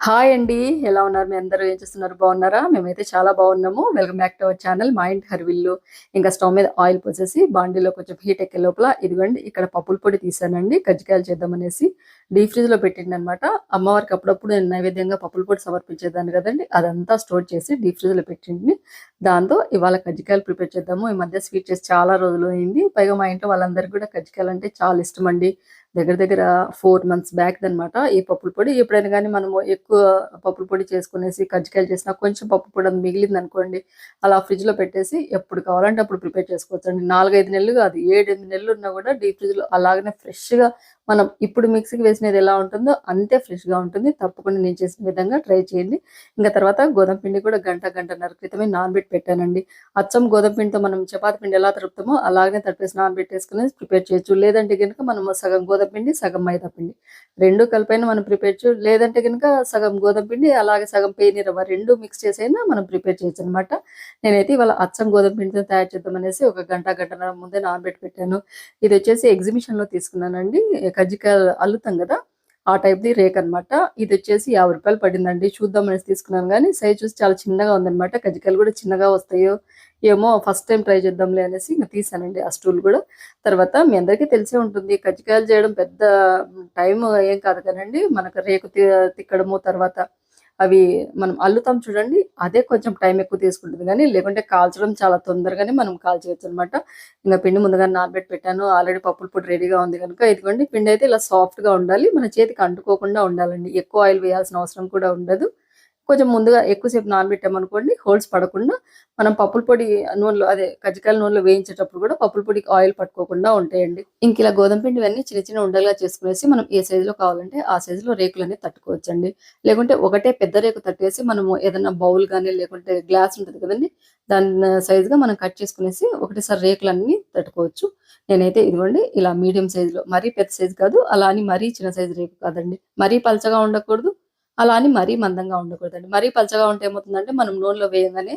Hi అండి ఎలా ఉన్నారు? మీ అందరూ ఏం చేస్తున్నారు? బాగున్నారా? మేమైతే చాలా బాగున్నాము. Welcome back to our channel మా ఇంటి హర్విల్లు. ఇంకా స్టవ్ మీద ఆయిల్ పోసేసి బాండీలో కొంచెం హీట్ ఎక్కే లోపల ఇదిగోండి ఇక్కడ పప్పుల పొడి తీసానండి కజ్జికాయలు చేద్దామనేసి డీప్ ఫ్రిడ్జ్లో పెట్టింది అనమాట అమ్మవారికి అప్పుడప్పుడు నేను నైవేద్యంగా పప్పుల పొడి సమర్పించేదాన్ని కదండి అదంతా స్టోర్ చేసి డీప్ ఫ్రిడ్జ్లో పెట్టింది. దాంతో ఇవాళ కజ్జికాయలు ప్రిపేర్ చేద్దాము. ఈ మధ్య స్వీట్ చేసి చాలా రోజులు అయింది. పైగా మా ఇంట్లో వాళ్ళందరికీ కూడా కజ్జికాయలు అంటే చాలా ఇష్టం అండి దగ్గర దగ్గర ఫోర్ మంత్స్ బ్యాక్ అనమాట ఈ పప్పుల పొడి ఎప్పుడైనా కానీ మనము ఎక్కువ పప్పుల పొడి చేసుకునేసి కజ్జికాయలు చేసినా కొంచెం పప్పు పొడి అది మిగిలింది అనుకోండి అలా ఫ్రిడ్జ్లో పెట్టేసి ఎప్పుడు కావాలంటే అప్పుడు ప్రిపేర్ చేసుకోవచ్చు అండి నాలుగైదు నెలలు కాదు ఏడెనిమిది నెలలు ఉన్నా కూడా డీప్ ఫ్రిడ్జ్లో అలాగనే ఫ్రెష్గా మనం ఇప్పుడు మిక్సీకి వేసినది ఎలా ఉంటుందో అంతే ఫ్రెష్గా ఉంటుంది. తప్పకుండా నేను చేసిన విధంగా ట్రై చేయండి. ఇంకా తర్వాత గోధుమ పిండి కూడా గంట గంటన్నర క్రితమే నానబెట్టి పెట్టానండి. అచ్చం గోధుమ పిండితో మనం చపాతి పిండి ఎలా తడుపుతామో అలాగనే తడిపేసి నానబెట్టేసుకుని ప్రిపేర్ చేయొచ్చు. లేదంటే కనుక మనం సగం గోధుమ పిండి సగం మైదా పిండి. రెండు కలిపైన మనం ప్రిపేర్ చేయొచ్చు లేదంటే కనుక సగం గోధుమ పిండి అలాగే సగం పేని రవ్వ రెండు మిక్స్ చేసైనా మనం ప్రిపేర్ చేయొచ్చు అనమాట నేనైతే ఇవాళ అచ్చం గోధుమ పిండితో తయారు చేద్దామనేసి ఒక గంట గంటన్నర ముందే నానబెట్టి పెట్టాను. ఇది వచ్చేసి ఎగ్జిబిషన్లో తీసుకున్నానండి. కజ్జికాయలు అల్లుతాం కదా ఆ టైప్ ది రేక్ అన్నమాట. ఇది వచ్చేసి యాభై రూపాయలు పడిందండి. చూద్దాం అనేసి తీసుకున్నాను కానీ సైజ్ చూసి చాలా చిన్నగా ఉందన్నమాట. కజ్జికాయలు కూడా చిన్నగా వస్తాయో ఏమో ఫస్ట్ టైం ట్రై చేద్దాంలే అనేసి ఇంకా తీసానండి ఆ స్టూల్ కూడా. తర్వాత మీ అందరికీ తెలిసే ఉంటుంది కజ్జికాయలు చేయడం పెద్ద టైం ఏం కాదు కదండి. మనకు రేకు తి- తిక్కడము తర్వాత అవి మనం అల్లుతాం చూడండి. అదే కొంచెం టైం ఎక్కువ తీసుకుంటుంది. కానీ లేకుంటే కాల్చడం చాలా తొందరగానే మనం కాల్చేయచ్చు అనమాట ఇంకా పిండి ముందుగా నానబెట్టి పెట్టాను. ఆల్రెడీ పప్పుల పొడి రెడీగా ఉంది కనుక ఇదిగోండి. పిండి అయితే ఇలా సాఫ్ట్గా ఉండాలి. మన చేతికి అంటుకోకుండా ఉండాలండి. ఎక్కువ ఆయిల్ వేయాల్సిన అవసరం కూడా ఉండదు. కొంచెం ముందుగా ఎక్కువసేపు నానబెట్టామనుకోండి హోల్స్ పడకుండా మనం పప్పుల పొడి నూనెలో అదే కజ్జికాయల నూనెలో వేయించేటప్పుడు కూడా పప్పుల పొడికి ఆయిల్ పట్టుకోకుండా ఉంటాయండి. ఇంక ఇలా గోధుమ పిండి ఇవన్నీ చిన్న చిన్న ఉండలుగా చేసుకునేసి మనం ఏ సైజులో కావాలంటే ఆ సైజులో రేకులు అనేది తట్టుకోవచ్చండి. లేకుంటే ఒకటే పెద్ద రేకు తట్టేసి మనము ఏదైనా బౌల్ కానీ లేకుంటే గ్లాస్ ఉంటుంది కదండి దాని సైజుగా మనం కట్ చేసుకునేసి ఒకటేసారి రేకులన్నీ తట్టుకోవచ్చు. నేనైతే ఇదిగోండి ఇలా మీడియం సైజులో మరీ పెద్ద సైజు కాదు అలా అని మరీ చిన్న సైజు రేకు కాదండి. మరీ పలచగా ఉండకూడదు అలా అని మరీ మందంగా ఉండకూడదండి. మరీ పలచగా ఉంటే ఏమవుతుందంటే మనం నూనెలో వేయగానే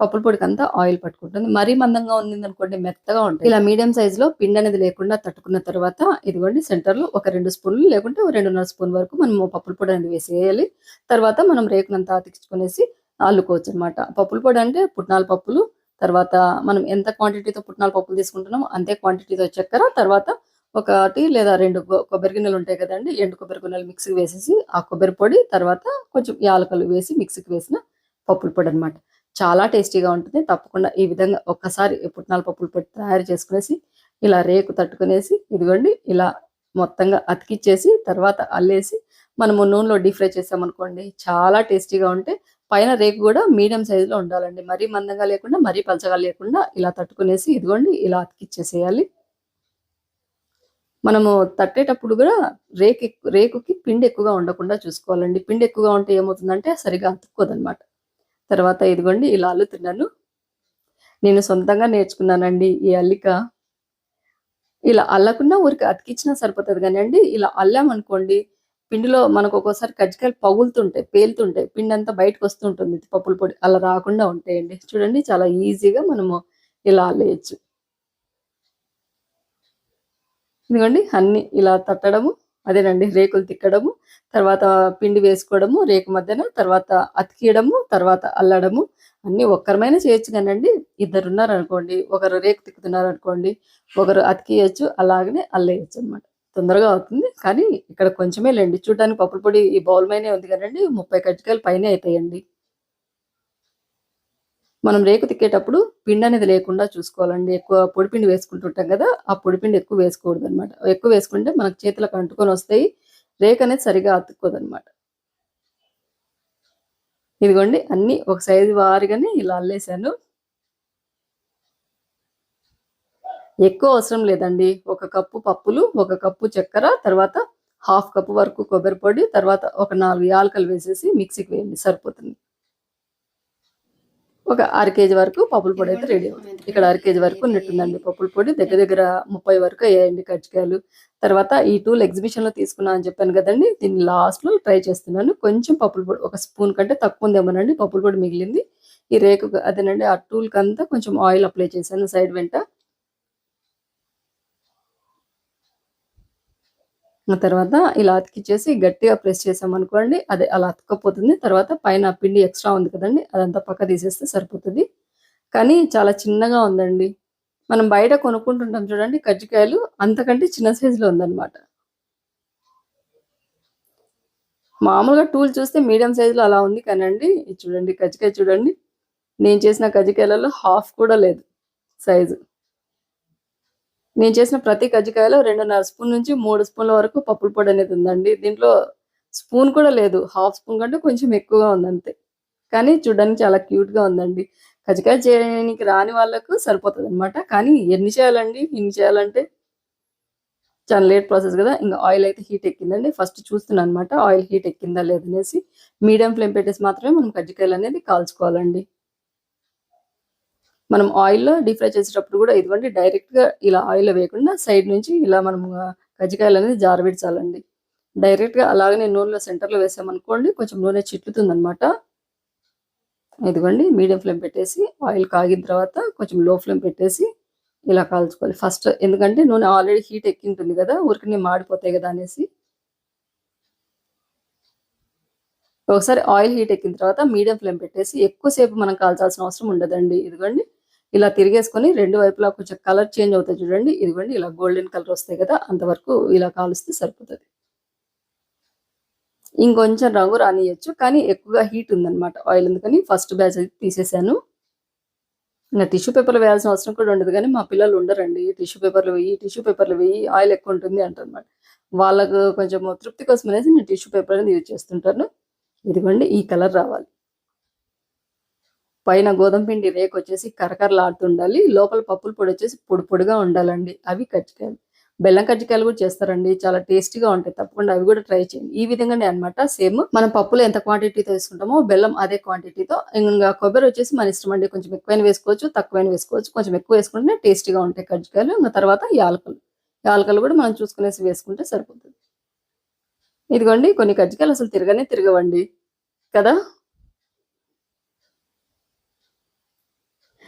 పప్పుల పొడికంతా ఆయిల్ పట్టుకుంటుంది. మరీ మందంగా ఉంది అనుకోండి మెత్తగా ఉంటాయి ఇలా మీడియం సైజ్లో పిండి అనేది లేకుండా తట్టుకున్న తర్వాత ఇదిగోండి సెంటర్లో ఒక రెండు స్పూన్లు లేకుంటే ఒక రెండున్నర స్పూన్ వరకు మనం పప్పుల పొడి అనేది వేసేయాలి. తర్వాత మనం రేకునంతా అతికించుకునేసి అల్లుకోవచ్చు అనమాట పప్పుల పొడి అంటే పుట్నాల పప్పులు తర్వాత మనం ఎంత క్వాంటిటీతో పుట్నాల పప్పులు తీసుకుంటున్నామో అంతే క్వాంటిటీతో చక్కెర తర్వాత ఒకటి లేదా రెండు కొబ్బరి గిన్నెలు ఉంటాయి కదండి ఎండు కొబ్బరి గిన్నెలు మిక్సీకి వేసేసి ఆ కొబ్బరి పొడి తర్వాత కొంచెం యాలకలు వేసి మిక్సీకి వేసిన పప్పుల పొడి అన్నమాట. చాలా టేస్టీగా ఉంటుంది. తప్పకుండా ఈ విధంగా ఒక్కసారి పుట్నాల పప్పుల పొడి తయారు చేసుకునేసి ఇలా రేకు తట్టుకునేసి ఇదిగోండి ఇలా మొత్తంగా అతికిచ్చేసి తర్వాత అల్లేసి మనము నూనెలో డీప్ ఫ్రై చేసామనుకోండి చాలా టేస్టీగా ఉంటే పైన రేకు కూడా మీడియం సైజులో ఉండాలండి. మరీ మందంగా లేకుండా మరీ పలచగా లేకుండా ఇలా తట్టుకునేసి ఇదిగోండి ఇలా అతికిచ్చేసేయాలి. మనము తట్టేటప్పుడు కూడా రేకు రేకుకి పిండి ఎక్కువగా ఉండకుండా చూసుకోవాలండి. పిండి ఎక్కువగా ఉంటే ఏమవుతుందంటే సరిగా అతుక్కోదన్నమాట తర్వాత ఇదిగోండి ఇలా అల్లుతున్నాను నేను సొంతంగా నేర్చుకున్నానండి ఈ అల్లిక. ఇలా అల్లకుండా ఊరికి అతికిచ్చినా సరిపోతుంది కానీ అండి ఇలా అల్లామనుకోండి పిండిలో మనకు ఒక్కోసారి కజ్జికాయలు పగులుతుంటాయి పేలుతుంటాయి పిండి అంతా బయటకు వస్తుంటుంది పప్పుల పొడి అలా రాకుండా ఉంటాయండి. చూడండి చాలా ఈజీగా మనము ఇలా అల్లేయచ్చు. ఇదిగోండి అన్ని ఇలా తట్టడము అదేనండి రేకులు తిక్కడము తర్వాత పిండి వేసుకోవడము రేకు మధ్యన తర్వాత అతికియడము తర్వాత అల్లడము అన్ని ఒక్కరమైనా చేయొచ్చు కానండి. ఇద్దరు ఉన్నారు అనుకోండి ఒకరు రేకు తిక్కుతున్నారు అనుకోండి ఒకరు అతికియచ్చు అలాగనే అల్లేయచ్చు అన్నమాట. తొందరగా అవుతుంది. కానీ ఇక్కడ కొంచెమే లేండి. చూడడానికి పప్పుల పొడి ఈ బౌల్ మైనే ఉంది కదండి ముప్పై కట్టికలు పైన అవుతాయండి మనం రేకు తిక్కేటప్పుడు పిండి అనేది లేకుండా చూసుకోవాలండి. ఎక్కువ పొడిపిండి వేసుకుంటుంటాం కదా ఆ పొడిపిండి ఎక్కువ వేసుకోకూడదు అనమాట ఎక్కువ వేసుకుంటే మనకు చేతులకు అంటుకొని వస్తాయి రేక్ అనేది సరిగా అతుక్కోదు అనమాట ఇదిగోండి అన్ని ఒక సైజు వారిగానే ఇలా అల్లేసాను ఎక్కువ అవసరం లేదండి. ఒక కప్పు పప్పులు ఒక కప్పు చక్కెర తర్వాత హాఫ్ కప్పు వరకు కొబ్బరి పొడి తర్వాత ఒక నాలుగు యాలకలు వేసేసి మిక్సీకి వేయండి సరిపోతుంది. ఒక అర కేజీ వరకు పప్పుల పొడి అయితే రెడీ అవుతుంది ఇక్కడ అర కేజీ వరకు ఉన్నట్టుందండి పప్పుల పొడి. దగ్గర దగ్గర ముప్పై వరకు అయ్యాయండి కజ్జికాయలు. తర్వాత ఈ టూల్ ఎగ్జిబిషన్లో తీసుకున్నా అని చెప్పాను కదండి దీన్ని లాస్ట్లో ట్రై చేస్తున్నాను. కొంచెం పప్పుల పొడి ఒక స్పూన్ కంటే తక్కువ ఉందేమోనండి పప్పుల పొడి మిగిలింది. ఈ రేకు అదేనండి ఆ టూల్ కంతా కొంచెం ఆయిల్ అప్లై చేశాను సైడ్ వెంట. ఆ తర్వాత ఇలా అతికిచ్చేసి గట్టిగా ప్రెస్ చేసామనుకోండి అదే అలా అతకపోతుంది తర్వాత పైన పిండి ఎక్స్ట్రా ఉంది కదండి అదంతా పక్క తీసేస్తే సరిపోతుంది. కానీ చాలా చిన్నగా ఉందండి. మనం బయట కొనుక్కుంటుంటాం చూడండి కజ్జికాయలు అంతకంటే చిన్న సైజులో ఉందన్నమాట. మామూలుగా టూల్ చూస్తే మీడియం సైజులో అలా ఉంది కానండి ఇది చూడండి కజ్జికాయ చూడండి. నేను చేసిన కజ్జికాయలలో హాఫ్ కూడా లేదు సైజు. నేను చేసిన ప్రతి కజ్జికాయలో రెండున్నర స్పూన్ నుంచి మూడు స్పూన్ల వరకు పప్పుల పొడి అనేది ఉందండి. దీంట్లో స్పూన్ కూడా లేదు. హాఫ్ స్పూన్ కంటే కొంచెం ఎక్కువగా ఉంది అంతే. కానీ చూడడానికి చాలా క్యూట్గా ఉందండి. కజ్జికాయ చేయడానికి రాని వాళ్ళకు సరిపోతుంది అనమాట కానీ ఎన్ని చేయాలండి? ఇన్ని చేయాలంటే చాలా లేట్ ప్రాసెస్ కదా. ఇంకా ఆయిల్ అయితే హీట్ ఎక్కిందండి. ఫస్ట్ చూస్తున్నాను అనమాట ఆయిల్ హీట్ ఎక్కిందా లేదనేసి మీడియం ఫ్లేమ్ పెట్టేసి మాత్రమే మనం కజ్జికాయలు అనేది కాల్చుకోవాలండి. మనం ఆయిల్లో డీప్ ఫ్రై చేసేటప్పుడు కూడా ఇదిగోండి డైరెక్ట్గా ఇలా ఆయిల్లో వేయకుండా సైడ్ నుంచి ఇలా మనం కజ్జికాయలు అనేది జారవిడ్చాలండి డైరెక్ట్గా అలాగనే నూనెలో సెంటర్లో వేసామనుకోండి కొంచెం నూనె చిట్లుతుంది అనమాట ఇదిగోండి మీడియం ఫ్లేమ్ పెట్టేసి ఆయిల్ కాగిన తర్వాత కొంచెం లో ఫ్లేమ్ పెట్టేసి ఇలా కాల్చుకోవాలి. ఫస్ట్ ఎందుకంటే నూనె ఆల్రెడీ హీట్ ఎక్కింటుంది కదా ఊరికి మాడిపోతాయి కదా అనేసి. ఒకసారి ఆయిల్ హీట్ ఎక్కిన తర్వాత మీడియం ఫ్లేమ్ పెట్టేసి ఎక్కువసేపు మనం కాల్చాల్సిన అవసరం ఉండదండి. ఇదిగోండి ఇలా తిరిగేసుకొని రెండు వైపులా కొంచెం కలర్ చేంజ్ అవుతాయి చూడండి. ఇదిగోండి ఇలా గోల్డెన్ కలర్ వస్తాయి కదా అంతవరకు ఇలా కాలుస్తే సరిపోతుంది. ఇంకొంచెం రంగు రానియచ్చు కానీ ఎక్కువగా హీట్ ఉందన్నమాట ఆయిల్ ఎందుకని ఫస్ట్ బ్యాచ్ అయితే తీసేసాను. ఇంకా టిష్యూ పేపర్లు వేయాల్సిన అవసరం కూడా ఉండదు కానీ మా పిల్లలు ఉండరండి. టిష్యూ పేపర్లు వేయి టిష్యూ పేపర్లు వేయి ఆయిల్ ఎక్కువ ఉంటుంది అంటారనమాట వాళ్ళకు కొంచెం తృప్తి కోసం అనేసి నేను టిష్యూ పేపర్ అనేది యూజ్ చేస్తుంటాను. ఇదిగోండి ఈ కలర్ రావాలి. పైన గోధుమ పిండి రేకు వచ్చేసి కరకరలాడుతుండాలి. లోపల పప్పుల పొడి వచ్చేసి పొడి పొడిగా ఉండాలండి. అవి కజ్జికాయలు. బెల్లం కజ్జికాయలు కూడా చేస్తారండి. చాలా టేస్టీగా ఉంటాయి. తప్పకుండా అవి కూడా ట్రై చేయండి. ఈ విధంగానే అన్నమాట. సేమ్ మనం పప్పులు ఎంత క్వాంటిటీతో వేసుకుంటామో బెల్లం అదే క్వాంటిటీతో. ఇంకా కొబ్బరి వచ్చేసి మన ఇష్టం అండి. కొంచెం ఎక్కువైన వేసుకోవచ్చు తక్కువైన వేసుకోవచ్చు. కొంచెం ఎక్కువ వేసుకుంటే టేస్టీగా ఉంటాయి కజ్జికాయలు. ఇంకా తర్వాత యాలకులు. యాలకులు కూడా మనం చూసుకునేసి వేసుకుంటే సరిపోతుంది. ఇదిగోండి కొన్ని కజ్జికాయలు అసలు తిరగనే తిరగవండి. కదా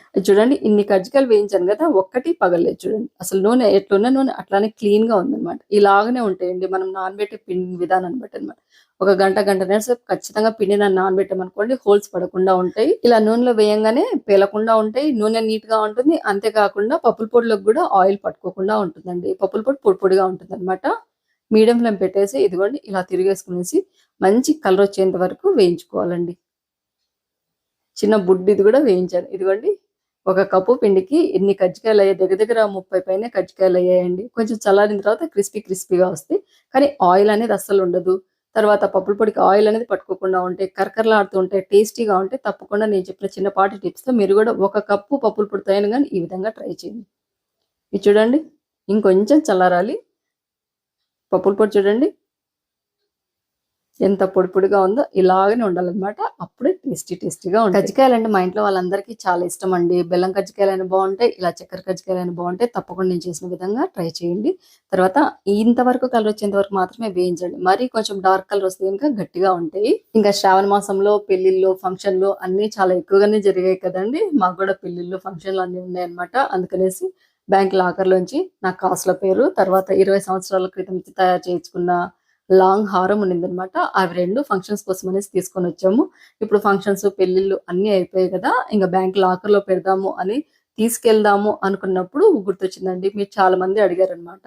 ఇది చూడండి ఇన్ని కజ్జికాయలు వేయించాను కదా ఒక్కటి పగలలేదు చూడండి. అసలు నూనె ఎట్లున్న నూనె అట్లానే క్లీన్గా ఉందన్నమాట. ఇలాగనే ఉంటాయండి మనం నానబెట్టే పిండి విధానం బట్టి అనమాట ఒక గంట గంటన్నర సేపు ఖచ్చితంగా పిండిని నానబెట్టామనుకోండి హోల్స్ పడకుండా ఉంటాయి. ఇలా నూనెలో వేయంగానే పేలకుండా ఉంటాయి నూనె నీట్గా ఉంటుంది. అంతేకాకుండా పప్పుల పొడిలోకి కూడా ఆయిల్ పట్టుకోకుండా ఉంటుందండి. పప్పుల పొడి పొడి పొడిగా ఉంటుంది అనమాట మీడియం ఫ్లేమ్ పెట్టేసి ఇదిగోండి ఇలా తిరిగేసుకునేసి మంచి కలర్ వచ్చేంత వరకు వేయించుకోవాలండి. చిన్న బుడ్డిది కూడా వేయించాను. ఇదిగోండి ఒక కప్పు పిండికి ఎన్ని కజ్జికాయలు అయ్యాయి దగ్గర దగ్గర ముప్పై పైన కజ్జికాయలు అయ్యాయండి కొంచెం చల్లారిన తర్వాత క్రిస్పీ క్రిస్పీగా వస్తాయి. కానీ ఆయిల్ అనేది అస్సలు ఉండదు. తర్వాత పప్పుల పొడికి ఆయిల్ అనేది పట్టుకోకుండా ఉంటాయి కరకరలాడుతూ ఉంటాయి టేస్టీగా ఉంటే తప్పకుండా నేను చెప్పిన చిన్నపాటి టిప్స్తో మీరు కూడా ఒక కప్పు పప్పుల పొడి తయారు కానీ ఈ విధంగా ట్రై చేయండి. ఇది చూడండి. ఇంకొంచెం చల్లారాలి. పప్పుల పొడి చూడండి. ఎంత పొడి పొడిగా ఉందో ఇలాగనే ఉండాలన్నమాట. అప్పుడే టేస్టీ టేస్టీగా ఉంటాయి. కజ్జికాయలు అంటే మా ఇంట్లో వాళ్ళందరికీ చాలా ఇష్టం అండి. బెల్లం కజ్జికాయలు అయినా బాగుంటాయి ఇలా చక్కెర కజ్జికాయలు అయినా బాగుంటాయి. తప్పకుండా నేను చేసిన విధంగా ట్రై చేయండి. తర్వాత ఇంతవరకు కలర్ వచ్చేంత వరకు మాత్రమే వేయించండి. మరి కొంచెం డార్క్ కలర్ వస్తే ఇంకా గట్టిగా ఉంటాయి. ఇంకా శ్రావణ మాసంలో పెళ్ళిళ్ళు ఫంక్షన్లు అన్నీ చాలా ఎక్కువగానే జరిగాయి కదండి. మాకు కూడా పెళ్ళిళ్ళు ఫంక్షన్లు అన్నీ ఉన్నాయి అనమాట అందుకనేసి బ్యాంక్ లాకర్లోంచి నా కాసుల పేరు తర్వాత ఇరవై సంవత్సరాల క్రితం తయారు చేయించుకున్న లాంగ్ హారం ఉండిందనమాట అవి రెండు ఫంక్షన్స్ కోసం అనేసి తీసుకొని వచ్చాము. ఇప్పుడు ఫంక్షన్స్ పెళ్ళిళ్ళు అన్ని అయిపోయాయి కదా ఇంకా బ్యాంక్ లాకర్లో పెడదాము అని తీసుకెళ్దాము అనుకున్నప్పుడు గుర్తొచ్చిందండి. మీరు చాలా మంది అడిగారు అనమాట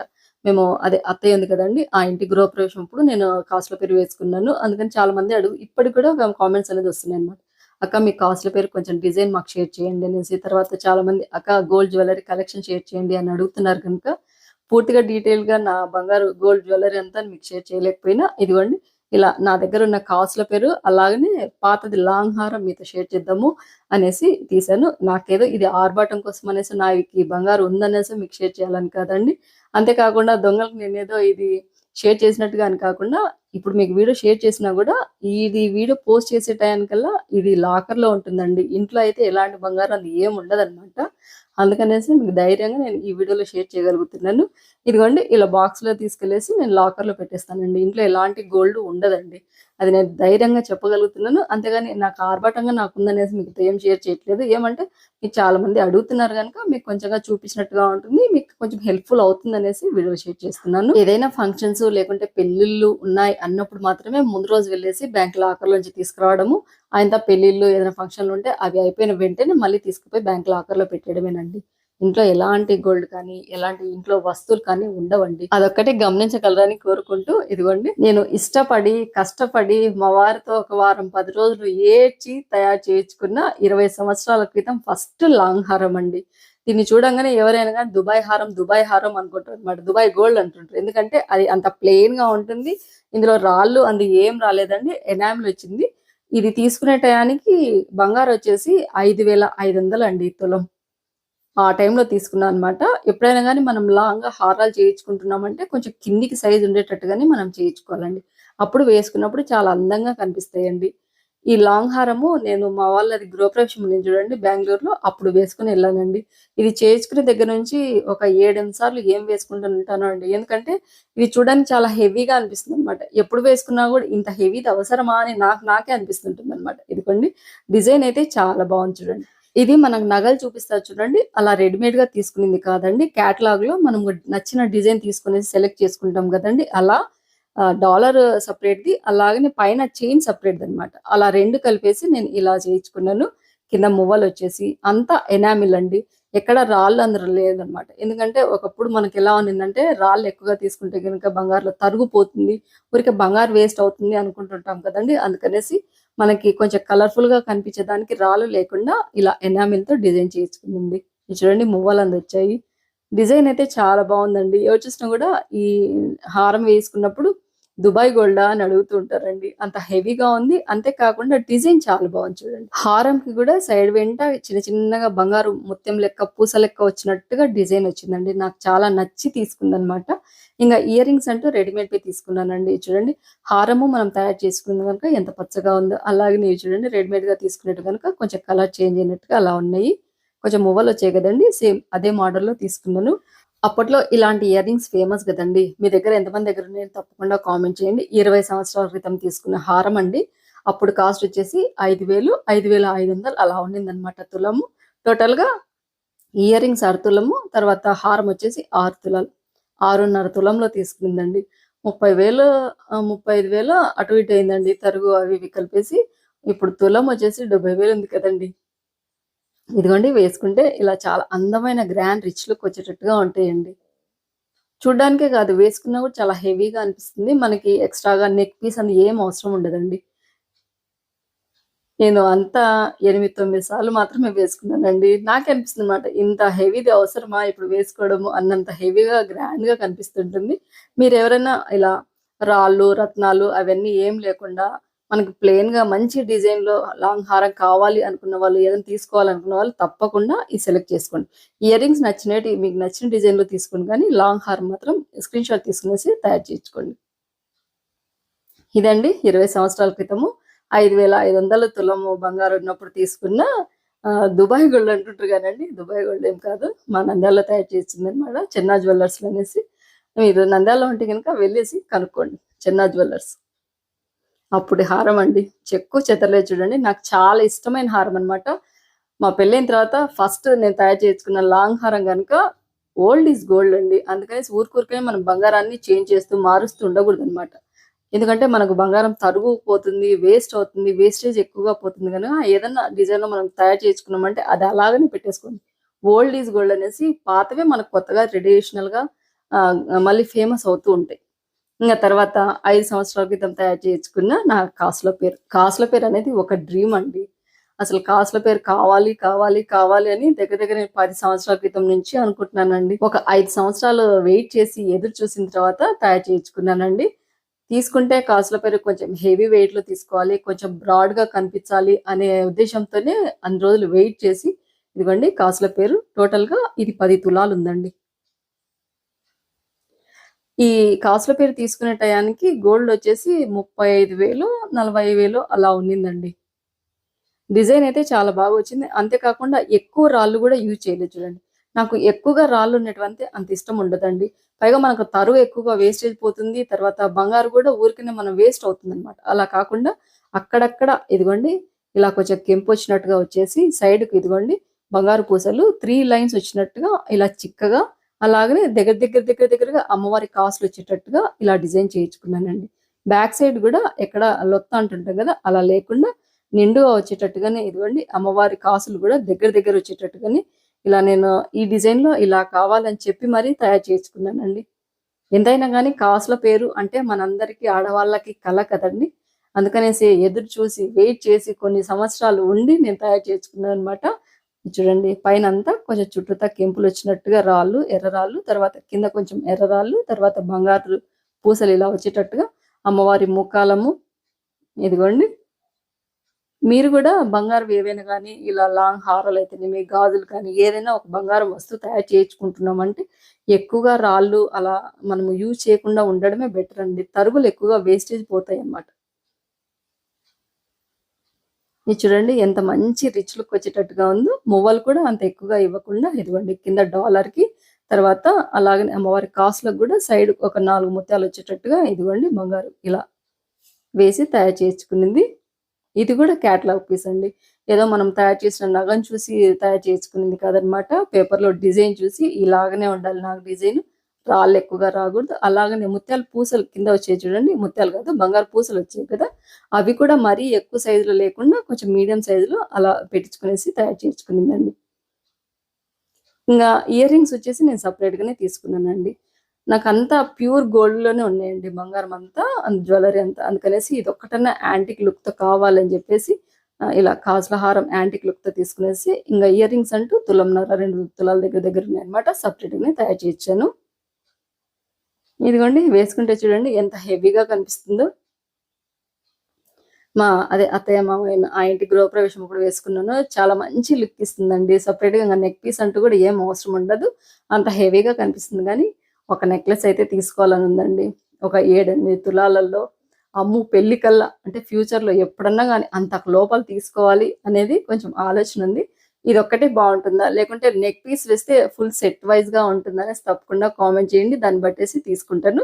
మేము అదే అత్తయ్య ఉంది కదండి ఆ ఇంటి గృహప్రవేశం అప్పుడు నేను కాసుల పేరు వేసుకున్నాను. అందుకని చాలా మంది అడుగు ఇప్పటికి కూడా కామెంట్స్ అనేది వస్తున్నాయి అనమాట అక్క మీ కాస్ట్ల పేరు కొంచెం డిజైన్ మాకు షేర్ చేయండి అనేసి. తర్వాత చాలా మంది అక్క గోల్డ్ జ్యువెలరీ కలెక్షన్ షేర్ చేయండి అని అడుగుతున్నారు కనుక పూర్తిగా డీటెయిల్గా నా బంగారు గోల్డ్ జ్యువెలరీ అంతా మీకు షేర్ చేయలేకపోయినా ఇదిగోండి ఇలా నా దగ్గర ఉన్న కాసుల పేరు అలాగనే పాతది లాంగ్ హారం మీతో షేర్ చేద్దాము అనేసి తీశాను. నాకేదో ఇది ఆర్భాటం కోసం అనేసి నాకు బంగారు ఉందనేసి మీకు షేర్ చేయాలని కాదండి. అంతేకాకుండా దొంగలకు నేనేదో ఇది షేర్ చేసినట్టుగా అని కాకుండా ఇప్పుడు మీకు వీడియో షేర్ చేసినా కూడా ఇది వీడియో పోస్ట్ చేసే టైంకల్లా ఇది లాకర్లో ఉంటుందండి. ఇంట్లో అయితే ఎలాంటి బంగారం అది ఏం ఉండదు అనమాట అందుకనేసి మీకు ధైర్యంగా నేను ఈ వీడియోలో షేర్ చేయగలుగుతున్నాను. ఇదిగోండి ఇలా బాక్స్లో తీసుకెళ్ళేసి నేను లాకర్లో పెట్టేస్తానండి. ఇంట్లో ఎలాంటి గోల్డ్ ఉండదండి. అది నేను ధైర్యంగా చెప్పగలుగుతున్నాను. అంతేగాని నాకు ఆర్భాటంగా నాకుందనేసి మీకు ఏం షేర్ చేయట్లేదు. ఏమంటే మీకు చాలా మంది అడుగుతున్నారు కనుక మీకు కొంచెంగా చూపించినట్టుగా ఉంటుంది. మీకు కొంచెం హెల్ప్ఫుల్ అవుతుంది అనేసి వీడియో షేర్ చేస్తున్నాను. ఏదైనా ఫంక్షన్స్ లేకుంటే పెళ్ళిళ్ళు ఉన్నాయి అన్నప్పుడు మాత్రమే ముందు రోజు వెళ్ళేసి బ్యాంక్ లాకర్ నుంచి తీసుకురావడము ఆయన పెళ్ళిళ్ళు ఏదైనా ఫంక్షన్లు ఉంటే అవి అయిపోయిన వెంటనే మళ్ళీ తీసుకుపోయి బ్యాంక్ లాకర్లో పెట్టడమేనండి ఇంట్లో ఎలాంటి గోల్డ్ కానీ ఎలాంటి ఇంట్లో వస్తువులు కానీ ఉండవండి. అదొక్కటి గమనించగలరని కోరుకుంటూ ఇదిగోండి నేను ఇష్టపడి కష్టపడి మా వారితో ఒక వారం పది రోజులు ఏడ్చి తయారు చేయించుకున్న ఇరవై సంవత్సరాల క్రితం ఫస్ట్ లాంగ్ హారం అండి. దీన్ని చూడంగానే ఎవరైనా కానీ దుబాయ్ హారం దుబాయ్ హారం అనుకుంటారు అనమాట దుబాయ్ గోల్డ్ అంటుంటారు. ఎందుకంటే అది అంత ప్లెయిన్గా ఉంటుంది. ఇందులో రాళ్ళు అందు ఏం రాలేదండి. ఎనామిల్ వచ్చింది. ఇది తీసుకునే టయానికి బంగారు వచ్చేసి ఐదు వేల ఐదు వందలు అండి తులం. ఆ టైంలో తీసుకున్నాను అనమాట ఎప్పుడైనా కానీ మనం లాంగ్ హారాలు చేయించుకుంటున్నామంటే కొంచెం కిందికి సైజ్ ఉండేటట్టుగానే మనం చేయించుకోవాలండి. అప్పుడు వేసుకున్నప్పుడు చాలా అందంగా కనిపిస్తాయండి. ఈ లాంగ్ హారము నేను మా వాళ్ళది గృహప్రవేశం నేను చూడండి బెంగళూరులో అప్పుడు వేసుకుని వెళ్ళానండి. ఇది చేయించుకునే దగ్గర నుంచి ఒక ఏడెనిమిది సార్లు ఏం వేసుకుంటూ ఉంటాను అండి. ఎందుకంటే ఇది చూడడానికి చాలా హెవీగా అనిపిస్తుంది అనమాట ఎప్పుడు వేసుకున్నా కూడా ఇంత హెవీది అవసరమా అని నాకు నాకే అనిపిస్తుంటుంది అనమాట ఇదిగోండి డిజైన్ అయితే చాలా బాగుంది చూడండి. ఇది మనకు నగలు చూపిస్తారు చూడండి. అలా రెడీమేడ్గా తీసుకునింది కాదండి. క్యాటలాగ్లో మనం నచ్చిన డిజైన్ తీసుకునేసి సెలెక్ట్ చేసుకుంటాం కదండి. అలా డాలర్ సపరేట్ ది. అలాగనే పైన చైన్ సపరేట్ అనమాట అలా రెండు కలిపేసి నేను ఇలా చేయించుకున్నాను. కింద మువ్వలు వచ్చేసి అంతా ఎనామిల్ అండి. ఎక్కడ రాళ్ళు అందరూ లేదనమాట ఎందుకంటే ఒకప్పుడు మనకి ఎలా ఉన్నిందంటే రాళ్ళు ఎక్కువగా తీసుకుంటే కనుక బంగారులో తరుగుపోతుంది. ఊరికే బంగారు వేస్ట్ అవుతుంది అనుకుంటుంటాం కదండి. అందుకనేసి మనకి కొంచెం కలర్ఫుల్గా కనిపించేదానికి రాళ్ళు లేకుండా ఇలా ఎనామిల్తో డిజైన్ చేసుకుంది చూడండి మువ్వలంది వచ్చాయి. డిజైన్ అయితే చాలా బాగుందండి. ఎవరు చూసినా కూడా ఈ హారం వేసుకున్నప్పుడు దుబాయ్ గోల్డా అని అడుగుతూ ఉంటారండి అంత హెవీగా ఉంది. అంతేకాకుండా డిజైన్ చాలా బాగుంది చూడండి. హారంకి కూడా సైడ్ వెంట చిన్న చిన్నగా బంగారు ముత్యం లెక్క పూస లెక్క వచ్చినట్టుగా డిజైన్ వచ్చిందండి. నాకు చాలా నచ్చి తీసుకుందనమాట. ఇంకా ఇయర్ రింగ్స్ అంటూ రెడీమేడ్ పే తీసుకున్నానండి. చూడండి. హారము మనం తయారు చేసుకున్న కనుక ఎంత పచ్చగా ఉందో అలాగే నీవు చూడండి. రెడీమేడ్గా తీసుకున్నట్టు కనుక కొంచెం కలర్ చేంజ్ అయినట్టుగా అలా ఉన్నాయి. కొంచెం మువ్వలు వచ్చాయి కదండి. సేమ్ అదే మోడల్లో తీసుకున్నాను. అప్పట్లో ఇలాంటి ఇయర్ రింగ్స్ ఫేమస్ కదండి. మీ దగ్గర ఎంతమంది దగ్గర ఉన్నాయో తప్పకుండా కామెంట్ చేయండి. ఇరవై సంవత్సరాల క్రితం తీసుకున్న హారం అండి. అప్పుడు కాస్ట్ వచ్చేసి ఐదు వేలు ఐదు వేల ఐదు వందలు అలా ఉండింది అనమాట తులము టోటల్గా ఇయర్ రింగ్స్ ఆరు తులము తర్వాత హారం వచ్చేసి ఆరు తులాలు. ఆరున్నర తులంలో తీసుకుందండి. ముప్పై వేలు ముప్పై ఐదు వేలు అటు ఇటు అయిందండి. తరుగు అవి ఇవి కలిపేసి ఇప్పుడు తులం వచ్చేసి డెబ్బై వేలు ఉంది కదండి. ఇదిగోండి వేసుకుంటే ఇలా చాలా అందమైన గ్రాండ్ రిచ్ లుక్ వచ్చేటట్టుగా ఉంటాయండి. చూడ్డానికే కాదు వేసుకున్నా కూడా చాలా హెవీగా అనిపిస్తుంది. మనకి ఎక్స్ట్రాగా నెక్ పీస్ అని ఏం అవసరం ఉండదండి. నేను అంతా ఎనిమిది తొమ్మిది సార్లు మాత్రమే వేసుకున్నానండి. నాకు అనిపిస్తుంది అనమాట ఇంత హెవీది అవసరమా? ఇప్పుడు వేసుకోవడము అన్నంత హెవీగా గ్రాండ్గా కనిపిస్తుంటుంది. మీరు ఎవరైనా ఇలా రాళ్ళు రత్నాలు అవన్నీ ఏం లేకుండా మనకి ప్లెయిన్గా మంచి డిజైన్లో లాంగ్ హారం కావాలి అనుకున్న వాళ్ళు ఏదైనా తీసుకోవాలనుకున్న వాళ్ళు తప్పకుండా ఈ సెలెక్ట్ చేసుకోండి. ఇయర్ రింగ్స్ నచ్చినట్టు మీకు నచ్చిన డిజైన్లో తీసుకోండి. కానీ లాంగ్ హారం మాత్రం స్క్రీన్ షాట్ తీసుకునేసి తయారు చేయించుకోండి. ఇదండి ఇరవై సంవత్సరాల క్రితము. ఐదు వేల ఐదు వందల తులము బంగారు ఉన్నప్పుడు తీసుకున్న దుబాయ్ గోల్డ్ అంటుంటారు కానండి దుబాయ్ గోల్డ్ ఏం కాదు. మా నంద్యాలలో తయారు చేసింది అనమాట చెన్నా జ్యువెలర్స్ అనేసి మీరు నంద్యాలలో ఉంటే కనుక వెళ్ళేసి కనుక్కోండి. చెన్నా జ్యువెలర్స్. అప్పుడు హారం అండి. చెక్కు చెతలే చూడండి. నాకు చాలా ఇష్టమైన హారం అన్నమాట. మా పెళ్ళైన తర్వాత ఫస్ట్ నేను తయారు చేసుకున్న లాంగ్ హారం కనుక ఓల్డ్ ఈజ్ గోల్డ్ అండి. అందుకని ఊరికూరికే మనం బంగారాన్ని చేంజ్ చేస్తూ మారుస్తూ ఉండకూడదు అనమాట ఎందుకంటే మనకు బంగారం తరుగు పోతుంది వేస్ట్ అవుతుంది వేస్టేజ్ ఎక్కువగా పోతుంది కనుక ఏదన్నా డిజైన్లో మనం తయారు చేసుకున్నామంటే అది అలాగనే పెట్టేసుకోండి. ఓల్డ్ ఈజ్ గోల్డ్ అనేసి పాతవే మనకు కొత్తగా ట్రెడిషనల్గా మళ్ళీ ఫేమస్ అవుతూ ఉంటాయి. ఇంకా తర్వాత ఐదు సంవత్సరాల క్రితం తయారు చేయించుకున్న నా కాసుల పేరు. కాసుల పేరు అనేది ఒక డ్రీమ్ అండి. అసలు కాసుల పేరు కావాలి కావాలి కావాలి అని దగ్గర దగ్గర నేను పది సంవత్సరాల క్రితం నుంచి అనుకుంటున్నానండి. ఒక ఐదు సంవత్సరాలు వెయిట్ చేసి ఎదురు చూసిన తర్వాత తయారు చేయించుకున్నానండి. తీసుకుంటే కాసుల పేరు కొంచెం హెవీ వెయిట్లో తీసుకోవాలి కొంచెం బ్రాడ్గా కనిపించాలి అనే ఉద్దేశంతోనే అన్ని రోజులు వెయిట్ చేసి ఇదిగోండి కాసుల పేరు. టోటల్గా ఇది పది తులాలు ఉందండి. ఈ కాసుల పేరు తీసుకునే టయానికి గోల్డ్ వచ్చేసి ముప్పై ఐదు వేలు నలభై వేలు అలా ఉన్నిందండి డిజైన్ అయితే చాలా బాగా వచ్చింది. అంతేకాకుండా ఎక్కువ రాళ్ళు కూడా యూజ్ చేయలేదు చూడండి. నాకు ఎక్కువగా రాళ్ళు ఉన్నటువంటి అంత ఇష్టం ఉండదండి. పైగా మనకు తరువు ఎక్కువగా వేస్టేజ్ పోతుంది తర్వాత బంగారు కూడా ఊరికనే మనం వేస్ట్ అవుతుంది అనమాట అలా కాకుండా అక్కడక్కడ ఇదిగోండి ఇలా కొంచెం కెంపు వచ్చినట్టుగా వచ్చేసి side ఇదిగోండి బంగారు పూసలు త్రీ లైన్స్ వచ్చినట్టుగా ఇలా చిక్కగా అలాగనే దగ్గర దగ్గర దగ్గర దగ్గరగా అమ్మవారి కాసులు వచ్చేటట్టుగా ఇలా డిజైన్ చేయించుకున్నానండి. బ్యాక్ సైడ్ కూడా ఎక్కడ లొత్త అంటుంటాం కదా అలా లేకుండా నిండుగా వచ్చేటట్టుగానే ఇదిగోండి అమ్మవారి కాసులు కూడా దగ్గర దగ్గర వచ్చేటట్టుగానే ఇలా నేను ఈ డిజైన్లో ఇలా కావాలని చెప్పి మరీ తయారు చేసుకున్నానండి ఎంతైనా కానీ కాసుల పేరు అంటే మనందరికీ ఆడవాళ్ళకి కళ కదండి. అందుకనేసి ఎదురు చూసి వెయిట్ చేసి కొన్ని సంవత్సరాలు ఉండి నేను తయారు చేసుకున్నాను అనమాట చూడండి పైన అంతా కొంచెం చుట్టూతా కెంపులు వచ్చినట్టుగా రాళ్ళు ఎర్ర రాళ్ళు తర్వాత కింద కొంచెం ఎర్ర రాళ్ళు తర్వాత బంగారు పూసలు ఇలా వచ్చేటట్టుగా అమ్మవారి ముఖాలము. ఇదిగోండి. మీరు కూడా బంగారు ఏవైనా కానీ ఇలా లాంగ్ హారాలు అయితేనేమి గాజులు కానీ ఏదైనా ఒక బంగారం వస్తువు తయారు చేయించుకుంటున్నామంటే ఎక్కువగా రాళ్ళు అలా మనము యూజ్ చేయకుండా ఉండడమే బెటర్ అండి. తరుగులు ఎక్కువగా వేస్టేజ్ పోతాయి అన్నమాట ఇది చూడండి ఎంత మంచి రిచ్ లుక్ వచ్చేటట్టుగా ఉందో. మువ్వలు కూడా అంత ఎక్కువగా ఇవ్వకుండా ఇదిగోండి కింద డాలర్కి తర్వాత అలాగనే అమ్మవారి కాసులకు కూడా సైడ్ ఒక నాలుగు ముత్యాలు వచ్చేటట్టుగా ఇదిగోండి బంగారు ఇలా వేసి తయారు చేసుకునింది. ఇది కూడా క్యాటలాగ్ పీస్ అండి. ఏదో మనం తయారు చేసిన నగను చూసి తయారు చేసుకునింది కాదనమాట. పేపర్లో డిజైన్ చూసి ఇలాగనే ఉండాలి నాకు డిజైన్ రాళ్ళు ఎక్కువగా రాకూడదు. అలాగనే ముత్యాలు పూసలు కింద వచ్చాయి చూడండి. ముత్యాలు కాదు బంగారు పూసలు వచ్చాయి కదా. అవి కూడా మరీ ఎక్కువ సైజులో లేకుండా కొంచెం మీడియం సైజులో అలా పెట్టించుకునేసి తయారు చేసుకునిందండి ఇంకా ఇయర్ రింగ్స్ వచ్చేసి నేను సపరేట్గానే తీసుకున్నానండి. నాకు అంతా ప్యూర్ గోల్డ్లోనే ఉన్నాయండి. బంగారం అంతా జ్యువెలరీ అంతా. అందుకనేసి ఇది ఒక్కటన్నా యాంటిక్ లుక్తో కావాలని చెప్పేసి ఇలా కాసుల హారం యాంటిక్ లుక్తో తీసుకునేసి ఇంకా ఇయర్ రింగ్స్ అంటూ తులంన్నర రెండు తులాల దగ్గర దగ్గర ఉన్నాయన్నమాట. సపరేట్గానే తయారు చేయించాను. ఇదిగోండి వేసుకుంటే చూడండి ఎంత హెవీగా కనిపిస్తుందో. మా అదే అత్తయ్య మామయ్య ఆ ఇంటి గృహప్రవేశం అప్పుడు వేసుకున్నాను. చాలా మంచి లుక్ ఇస్తుందండి. సపరేట్గా నెక్ పీస్ అంటూ కూడా ఏం అవసరం ఉండదు. అంత హెవీగా కనిపిస్తుంది కానీ ఒక నెక్లెస్ అయితే తీసుకోవాలని ఉందండి. ఒక ఏడెనిమిది తులాలలో అమ్ము పెళ్ళి కల్లా అంటే ఫ్యూచర్లో ఎప్పుడన్నా కానీ అంత లోపల తీసుకోవాలి అనేది కొంచెం ఆలోచన ఉంది. ఇది ఒక్కటే బాగుంటుందా? లేకుంటే నెక్ పీస్ వేస్తే ఫుల్ సెట్ వైజ్గా ఉంటుందా అనేసి తప్పకుండా కామెంట్ చేయండి. దాన్ని బట్టేసి తీసుకుంటాను.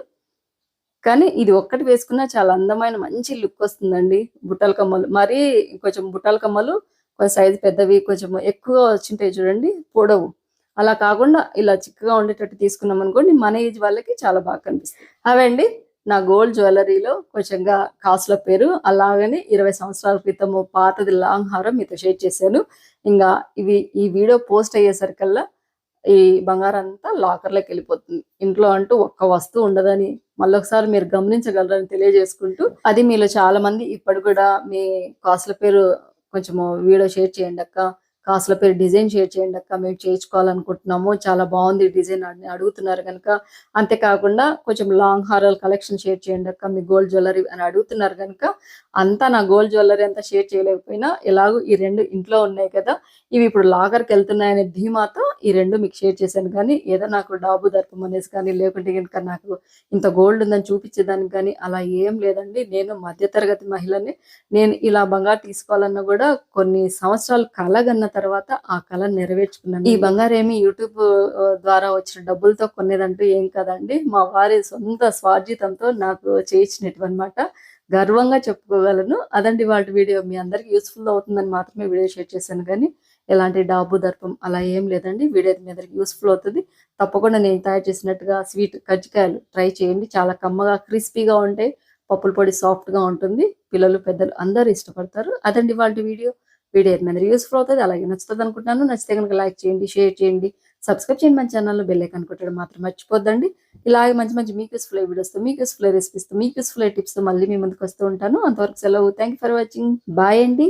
కానీ ఇది ఒక్కటి వేసుకున్నా చాలా అందమైన మంచి లుక్ వస్తుందండి. బుట్టల కమ్మలు. మరీ కొంచెం బుట్టల కమ్మలు కొంచెం సైజు పెద్దవి కొంచెం ఎక్కువ వచ్చింటాయి చూడండి పొడవు. అలా కాకుండా ఇలా చిక్కగా ఉండేటట్టు తీసుకున్నాం అనుకోండి మన ఏజ్ వాళ్ళకి చాలా బాగా కనిపిస్తుంది. అవండి నా గోల్డ్ జ్యువెలరీలో కొంచెంగా కాసుల పేరు. అలాగని ఇరవై సంవత్సరాల క్రితం పాతది లాంగ్ హారం మీతో షేర్ చేశాను. ఇంకా ఇవి ఈ వీడియో పోస్ట్ అయ్యేసరికల్లా ఈ బంగారం అంతా లాకర్లోకి వెళ్ళిపోతుంది. ఇంట్లో అంటూ ఒక్క వస్తువు ఉండదని మళ్ళొకసారి మీరు గమనించగలరని తెలియజేసుకుంటూ అది మీలో చాలా మంది ఇప్పటి కూడా మీ కాసుల పేరు కొంచెం వీడియో షేర్ చేయండి అక్క. కాసుల పేరు డిజైన్ షేర్ చేయండి అక్క మేము చేయించుకోవాలనుకుంటున్నాము. చాలా బాగుంది డిజైన్ అని అడుగుతున్నారు కనుక. అంతేకాకుండా కొంచెం లాంగ్ హారాల్ కలెక్షన్ షేర్ చేయండి అక్క మీ గోల్డ్ జ్యువెలరీ అని అడుగుతున్నారు కనుక. అంతా నా గోల్డ్ జ్యువెలరీ అంతా షేర్ చేయలేకపోయినా ఎలాగో ఈ రెండు ఇంట్లో ఉన్నాయి కదా. ఇవి ఇప్పుడు లాగర్కి వెళ్తున్నాయనే ధీమాతో ఈ రెండు మీకు షేర్ చేశాను. కానీ ఏదో నాకు డాబు దర్పం అనేసి కానీ లేకుంటే కనుక నాకు ఇంత గోల్డ్ ఉందని చూపించేదానికి కానీ అలా ఏం లేదండి. నేను మధ్యతరగతి మహిళని నేను ఇలా బంగారు తీసుకోవాలన్నా కూడా కొన్ని సంవత్సరాలు కలగన్న తర్వాత ఆ కళ నెరవేర్చుకున్నాను. ఈ బంగారు ఏమి యూట్యూబ్ ద్వారా వచ్చిన డబ్బులతో కొనేదంటూ ఏం కదండి. మా వారి సొంత స్వార్జితంతో నాకు చేయించినట్టు అనమాట గర్వంగా చెప్పుకోగలను. అదండి వాటి వీడియో. మీ అందరికి యూస్ఫుల్ అవుతుందని మాత్రమే వీడియో షేర్ చేశాను కానీ ఎలాంటి డాబు దర్పం అలా ఏం లేదండి. వీడియో మీ అందరికి యూస్ఫుల్ అవుతుంది. తప్పకుండా నేను తయారు చేసినట్టుగా స్వీట్ కజ్జికాయలు ట్రై చేయండి. చాలా కమ్మగా క్రిస్పీగా ఉంటాయి. పప్పుల పొడి సాఫ్ట్గా ఉంటుంది. పిల్లలు పెద్దలు అందరూ ఇష్టపడతారు. అదండి వాళ్ళ వీడియో. వీడియో అయితే మీ యూస్ఫుల్ అవుతుంది. అలాగే నచ్చుతుంది అనుకుంటున్నాను. నచ్చితే కనుక లైక్ చేయండి షేర్ చేయండి సబ్స్క్రైబ్ చేయండి మన ఛానల్లో బెల్ ఐకాన్ కొట్టడం మాత్రం మర్చిపోద్దండి. ఇలాగే మంచి మంచి మీకు యూస్ఫుల్ వీడియోస్తో మీకు యూస్ఫుల్ రెసిపీస్తో మీకు యూస్ఫుల్ టిప్స్తో మళ్ళీ మీ ముందుకు వస్తూ ఉంటాను. అంతవరకు సెలవు. Thank you for watching bye అండి.